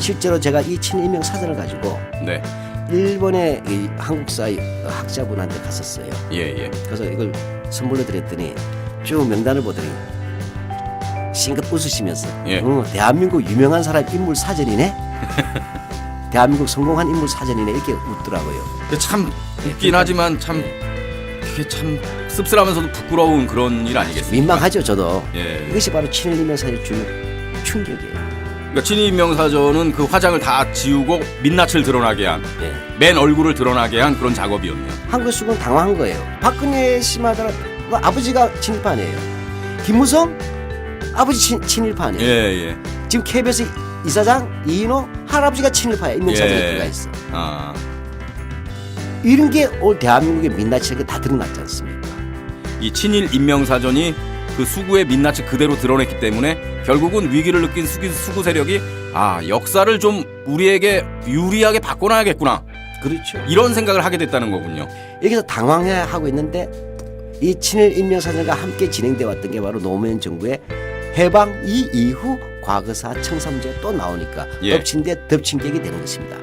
실제로 제가 이 친일명 사전을 가지고 네. 일본의 이 한국사 학자분한테 갔었어요. 예, 예. 그래서 이걸 선물로 드렸더니 쭉 명단을 보더니 싱긋 웃으시면서 예. 어, 대한민국 유명한 사람 인물 사전이네. 대한민국 성공한 인물 사전이네 이렇게 웃더라고요. 근데 참 웃긴 하지만 참 그게 참 씁쓸하면서도 부끄러운 그런 일 아니겠습니까? 민망하죠 저도. 예. 이것이 바로 친일이면 사실 주 충격이에요. 그러니까 친일명사전은 그 화장을 다 지우고 민낯을 드러나게 한, 예. 맨 얼굴을 드러나게 한 그런 작업이었네요. 수군 당황한 거예요. 박근혜 씨마다 그 아버지가 친일파네요. 김무성 아버지 친, 친일파네요. 예, 예. 지금 KBS 이사장 이인호 할아버지가 친일파야 인명사전에 예. 들어가 있어. 아, 이런 게 오늘 대한민국의 민낯이라는 게다 드러났지 않습니까? 이 친일 인명사전이 그 수구의 민낯을 그대로 드러냈기 때문에 결국은 위기를 느낀 수구, 수구 세력이 아 역사를 좀 우리에게 유리하게 바꿔놔야겠구나 그렇죠. 이런 생각을 하게 됐다는 거군요. 여기서 당황해 하고 있는데 이 친일 인명사전과 함께 진행돼 왔던 게 바로 노무현 정부의 해방 이 이후 과거사 청산제 또 나오니까 예. 덮친 데 덮친 격이 되는 것입니다.